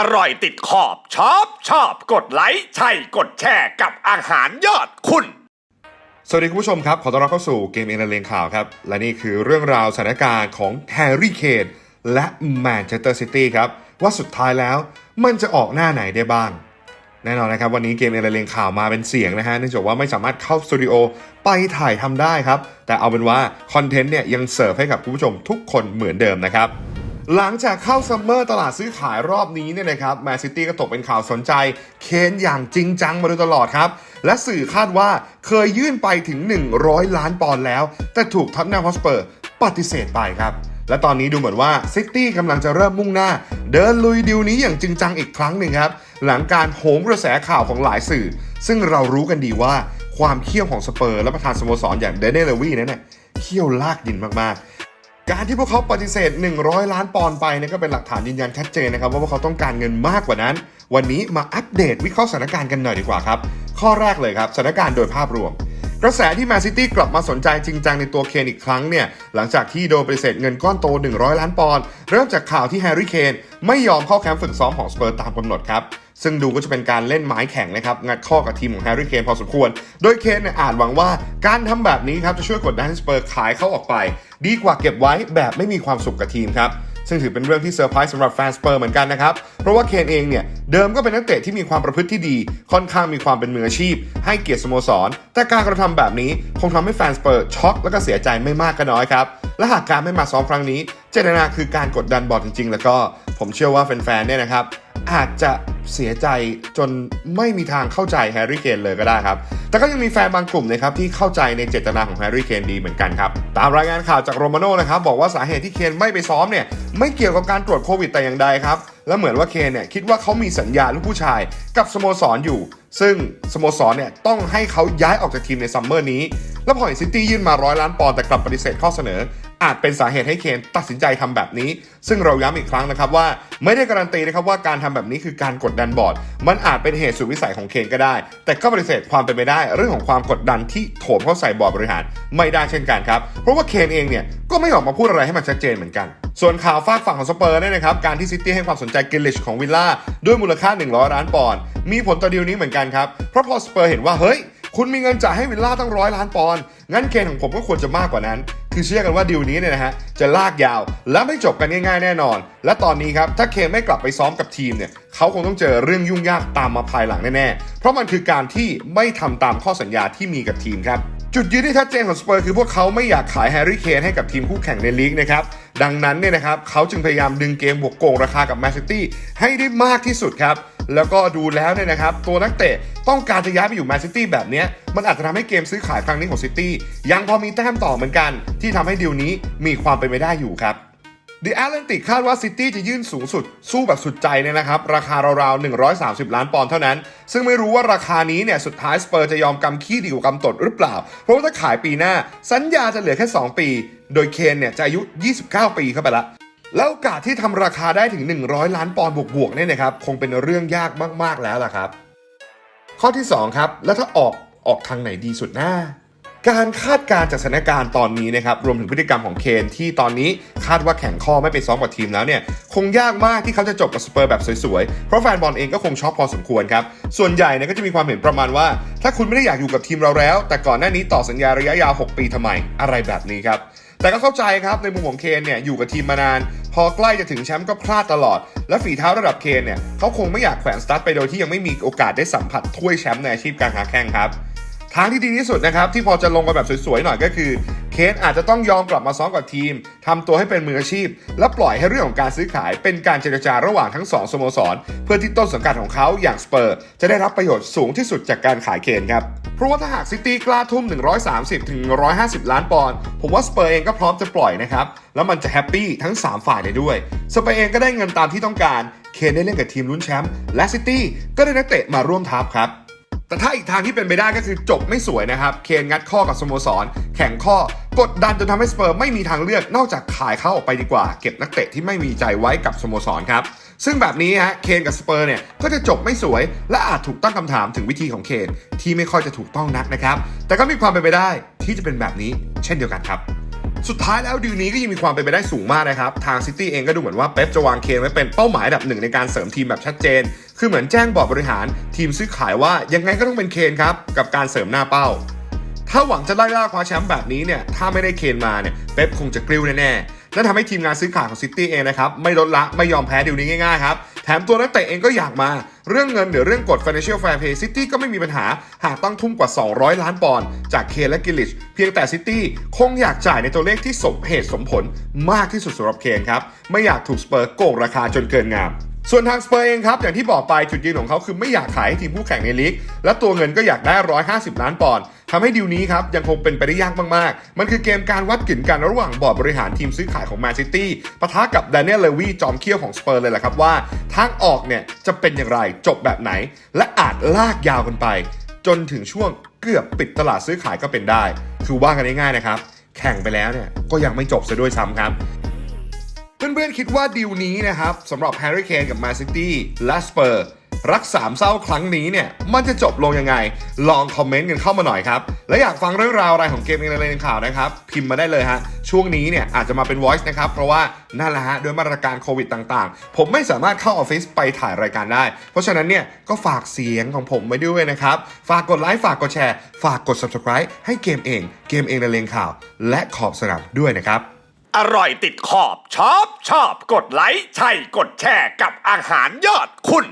อร่อยติดขอบชอบชอบกดไลค์ใช่กดแชร์กับอาหารยอดคุณ สวัสดีคุณผู้ชมครับ ขอต้อนรับเข้าสู่เกมเองและเลงข่าวครับ และนี่คือเรื่องราวสถานการณ์ของแฮร์รี่เคนและแมนเชสเตอร์ซิตี้ครับ ว่าสุดท้ายแล้วมันจะออกหน้าไหนได้บ้าง แน่นอนนะครับ วันนี้เกมเองและเลงข่าวมาเป็นเสียงนะฮะเนื่องจากว่าไม่สามารถเข้าสตูดิโอไปถ่ายทำได้ครับแต่เอาเป็นว่าคอนเทนต์เนี่ยยังเสิร์ฟให้กับคุณผู้ชมทุกคนเหมือนเดิมนะครับ หลังจากเข้าซัมเมอร์ตลาดซื้อขายรอบนี้เนี่ยนะครับแมนซิตี้ก็ตกเป็นข่าวสนใจ เคนอย่างจริงจังมาโดยตลอดครับ และสื่อคาดว่าเคยยื่นไปถึง 100 ล้านปอนด์แล้ว แต่ถูกท็อตแนมฮอสเปอร์ปฏิเสธไปครับ และตอนนี้ดูเหมือนว่าซิตี้กำลังจะเริ่มมุ่งหน้า เดินลุยดิวนี้อย่างจริงจังอีกครั้งหนึ่งครับ หลังการโหมกระแสข่าวของหลายสื่อ ซึ่งเรารู้กันดีว่าความเขี้ยวของสเปอร์และประธานสโมสรอย่างเดนเนลเลวี่นั้นเนี่ยเขี้ยวลากดินมากๆ การที่พวกเขาปฏิเสธ 100 ล้านปอนด์ไปเนี่ยก็เป็นหลักฐานยืนยันชัดเจนนะครับว่าพวกเขาต้องการเงินมากกว่านั้น วันนี้มาอัปเดตวิเคราะห์สถานการณ์กันหน่อยดีกว่าครับ ข้อแรกเลยครับสถานการณ์โดยภาพรวม กระแสที่แมนซิตี้กลับมาสนใจจริงจังในตัวเคนอีกครั้งเนี่ยหลังจากที่โดนปฏิเสธเงินก้อนโต 100 ล้านปอนด์เริ่มจากข่าวที่แฮร์รี่เคนไม่ยอมเข้าแคมป์ฝึกซ้อมของสเปอร์ตามกำหนดครับ ซึ่งดูก็จะเป็นการเล่นไม้แข็งนะครับ งัดข้อกับทีมของแฮร์รี่เคนพอสมควร โดยเคนเนี่ยอาจหวังว่าการทำแบบนี้ครับ จะช่วยกดดันสเปอร์ขายเขาออกไป ดีกว่าเก็บไว้แบบไม่มีความสุขกับทีมครับซึ่งถือเป็นเรื่องที่เซอร์ไพรส์สำหรับแฟนสเปอร์เหมือนกันนะครับ เพราะว่าเคนเองเนี่ย เดิมก็เป็นนักเตะที่มีความประพฤติที่ดี ค่อนข้างมีความเป็นมืออาชีพ ให้เกียรติสโมสร แต่การกระทำแบบนี้คงทำให้แฟนสเปอร์ช็อกและก็เสียใจไม่มากก็น้อยครับ และหากการไม่มาซ้อมครั้งนี้ เจตนาคือการกดดันบอลจริงๆ แล้วก็ผมเชื่อว่าแฟนๆเนี่ยนะครับ อาจจะเสียใจจนไม่มีทางเข้าใจแฮร์รี่เคนเลยก็ได้ครับ แต่ก็ยังมีแฟนบางกลุ่มนะครับที่เข้าใจในเจตนาของแฮร์รี่เคนดีเหมือนกันครับ ตามรายงานข่าวจากโรมาโน่นะครับบอกว่าสาเหตุที่เคนไม่ไปซ้อมเนี่ยไม่เกี่ยวกับการตรวจโควิดแต่อย่างใดครับ และเหมือนว่าเคนเนี่ยคิดว่าเขามีสัญญาลูกผู้ชายกับสโมสรอยู่ ซึ่งสโมสรเนี่ยต้องให้เขาย้ายออกจากทีมในซัมเมอร์นี้ แล้วพอเห็นซิตี้ยื่นมาร้อยล้านปอนด์แต่กลับปฏิเสธข้อเสนอ อาจเป็นสาเหตุให้เคนตัดสินใจทำแบบนี้ ซึ่งเราย้ำอีกครั้งนะครับว่าไม่ได้การันตีนะครับว่าการทำแบบนี้คือการกดดันบอร์ด มันอาจเป็นเหตุสุดวิสัยของเคนก็ได้ แต่ก็ปฏิเสธความเป็นไปได้ เรื่องของความกดดันที่โถมเข้าใส่บอร์ดบริหารไม่ได้เช่นกันครับ เพราะว่าเคนเองเนี่ยก็ไม่ออกมาพูดอะไรให้มันชัดเจนเหมือนกัน ส่วนข่าวฝากฝั่งของสเปอร์เนี่ยนะครับ การที่ซิตี้ให้ความสนใจกิลลิชของวิลล่าด้วยมูลค่า 100 ล้านปอนด์มีผลต่อดีลนี้เหมือนกันครับ เพราะพอสเปอร์เห็นว่าเฮ้ยคุณมีเงินจ่ายให้วิลล่าตั้งร้อยล้านปอนด์งั้นเคนของผมก็ควรจะมากกว่านั้น คือเชื่อกันว่าดีลนี้เนี่ยนะฮะจะลากยาวและไม่จบกันง่ายๆแน่นอน และตอนนี้ครับถ้าเคนไม่กลับไปซ้อมกับทีมเนี่ยเขาคงต้องเจอเรื่องยุ่งยากตามมาภายหลังแน่ๆ เพราะมันคือการที่ไม่ทำตามข้อสัญญาที่มีกับทีมครับจุดยืนที่ชัดเจนของสเปอร์คือพวกเขาไม่อยากขายแฮร์รี่เคนให้กับทีมคู่แข่งในลีกนะครับ ดังนั้นเนี่ยนะครับเขาจึงพยายามดึงเกมบวกโกงราคากับแมนซิตี้ให้ได้มากที่สุดครับ แล้วก็ดูแล้วเนี่ยนะครับ ตัวนักเตะต้องการจะย้ายไปอยู่แมนซิตี้แบบนี้ มันอาจจะทำให้เกมซื้อขายครั้งนี้ของซิตี้ยังพอมีแต้มต่อเหมือนกัน ที่ทำให้ดีลนี้มีความเป็นไปได้อยู่ครับ The Atlantic คาดว่าซิตี้จะยื่นสูงสุด สู้แบบสุดใจเนี่ยนะครับ ราคาราวๆ 130 ล้านปอนด์เท่านั้น ซึ่งไม่รู้ว่าราคานี้เนี่ย สุดท้ายสเปอร์จะยอมกำขี้ดีกว่ากำตดหรือเปล่า เพราะว่าถ้าขายปีหน้า สัญญาจะเหลือแค่ 2 ปี โดยเคนเนี่ยจะอายุ 29 ปีเข้าไปละ แล้วโอกาสที่ทำราคาได้ถึง 100 ล้านปอนด์บวกๆเนี่ยนะครับคงเป็นเรื่องยากมากๆแล้วล่ะครับ ข้อที่ 2 ครับ แล้วถ้าออกออกทางไหนดีสุดหน้า การคาดการณ์จากสถานการณ์ตอนนี้นะครับรวมถึงพฤติกรรมของเคนที่ตอนนี้คาดว่าแข่งข้อไม่ไปซ้อมกับทีมแล้วเนี่ยคงยากมากที่เขาจะจบกับสเปอร์แบบสวยๆ เพราะแฟนบอลเองก็คงช็อกพอสมควรครับ ส่วนใหญ่เนี่ยก็จะมีความเห็นประมาณว่า ถ้าคุณไม่ได้อยากอยู่กับทีมเราแล้ว แต่ก่อนหน้านี้ต่อสัญญาระยะยาว 6 ปีทำไมอะไรแบบนี้ครับ แต่ก็เข้าใจครับในมุมของเคนเนี่ยอยู่กับทีมมานาน พอใกล้จะถึงแชมป์ก็พลาดตลอด และฝีเท้าระดับเคนเนี่ยเขาคงไม่อยากแขวนสตาร์ทไปโดยที่ยังไม่มีโอกาสได้สัมผัสถ้วยแชมป์ในอาชีพการหาแข่งครับทางที่ดีที่สุดนะครับที่พอจะลงมาแบบสวยๆหน่อยก็คือ เคนอาจจะต้องยอมกลับมาซ้อมกับทีมทำตัวให้เป็นมืออาชีพ และปล่อยให้เรื่องของการซื้อขายเป็นการเจรจาระหว่างทั้งสองสโมสร เพื่อที่ต้นสังกัดของเขาอย่างสเปอร์ จะได้รับประโยชน์สูงที่สุดจากการขายเคนครับเพราะว่าถ้าหากซิตี้กล้าทุ่ม 130ถึง150 ล้านปอนด์ผมว่าสเปอร์เองก็พร้อมจะปล่อยนะครับ แล้วมันจะแฮปปี้ทั้ง 3 ฝ่ายเลยด้วย สเปอร์เองก็ได้เงินตามที่ต้องการ เคนได้เล่นกับทีมลุ้นแชมป์และซิตี้ก็ได้นักเตะมาร่วมทัพครับ แต่ถ้าอีกทางที่เป็นไปได้ก็คือจบไม่สวยนะครับ เคนงัดข้อกับสโมสร แข่งข้อกดดันจนทำให้สเปอร์ไม่มีทางเลือกนอกจากขายเขาออกไปดีกว่า เก็บนักเตะที่ไม่มีใจไว้กับสโมสรครับ ซึ่งแบบนี้ฮะเคนกับสเปอร์เนี่ยก็จะจบไม่สวย และอาจถูกตั้งคำถามถึงวิธีของเคนที่ไม่ค่อยจะถูกต้องนักนะครับ แต่ก็มีความเป็นไปได้ที่จะเป็นแบบนี้เช่นเดียวกันครับ สุดท้ายแล้วดีลนี้ก็ยังมีความเป็นไปได้สูงมากนะครับ ทางซิตี้เองก็ดูเหมือนว่าเป๊ปจะวางเคนไว้เป็นเป้าหมายดับหนึ่งในการเสริมทีมแบบชัดเจน คือเหมือนแจ้งบอร์ดบริหารทีมซื้อขายว่ายังไงก็ต้องเป็นเคนครับ กับการเสริมหน้าเป้า ถ้าหวังจะไล่ล่าคว้าแชมป์แบบนี้เนี่ยถ้าไม่ได้เคนมาเนี่ยเป๊ปคงจะกริ้วแน่ๆและทำให้ทีมงานซื้อขายของซิตี้เองนะครับไม่ลดละไม่ยอมแพ้ดีลนี้ง่ายๆครับ แถมตัวนักเตะเองก็อยากมา เรื่องเงินหรือเรื่องกฎ financial fair play ซิตี้ก็ไม่มีปัญหา หากต้องทุ่มกว่า 200 ล้านปอนด์จากเคนและกิลลิช เพียงแต่ซิตี้คงอยากจ่ายในตัวเลขที่สมเหตุสมผลมากที่สุดสำหรับเคนครับ ไม่อยากถูกสเปอร์โกงราคาจนเกินงามส่วนทางสเปอร์เองครับ อย่างที่บอกไปจุดยืนของเขาคือไม่อยากขายให้ทีมคู่แข่งในลีก และตัวเงินก็อยากได้ 150 ล้านปอนด์ ทำให้ดีลนี้ครับยังคงเป็นไปได้ยากมากๆ มันคือเกมการวัดกลิ่นกันระหว่างบอร์ดบริหารทีมซื้อขายของแมนซิตี้ปะทะกับแดเนียลเลวีจอมเคี้ยวของสเปอร์เลยแหละครับว่าทางออกเนี่ยจะเป็นอย่างไรจบแบบไหน และอาจลากยาวกันไป จนถึงช่วงเกือบปิดตลาดซื้อขายก็เป็นได้ คือว่ากันง่ายๆนะครับ แข่งไปแล้วเนี่ยก็ยังไม่จบซะด้วยซ้ำครับเพื่อนๆคิดว่าดีลนี้นะครับสำหรับแฮร์รี่เคนกับแมนซิตี้และสเปอร์ รักสามเศร้าครั้งนี้เนี่ย มันจะจบลงยังไง ลองคอมเมนต์กันเข้ามาหน่อยครับ และอยากฟังเรื่องราวอะไรของเกมเองในข่าวนะครับ พิมพ์มาได้เลยฮะ ช่วงนี้เนี่ยอาจจะมาเป็น voice นะครับ เพราะว่านั่นแหละฮะด้วยมาตรการโควิดต่างๆ ผมไม่สามารถเข้าออฟฟิศไปถ่ายรายการได้ เพราะฉะนั้นเนี่ยก็ฝากเสียงของผมไว้ด้วยนะครับ ฝากกดไลค์ฝากกดแชร์ ฝากกด subscribe ให้เกมเอง เกมเองในเลงข่าว และขอบสนามด้วยนะครับอร่อยติดขอบชอบชอบกดไลค์ใช่กดแชร์กับอาหารยอดคุณ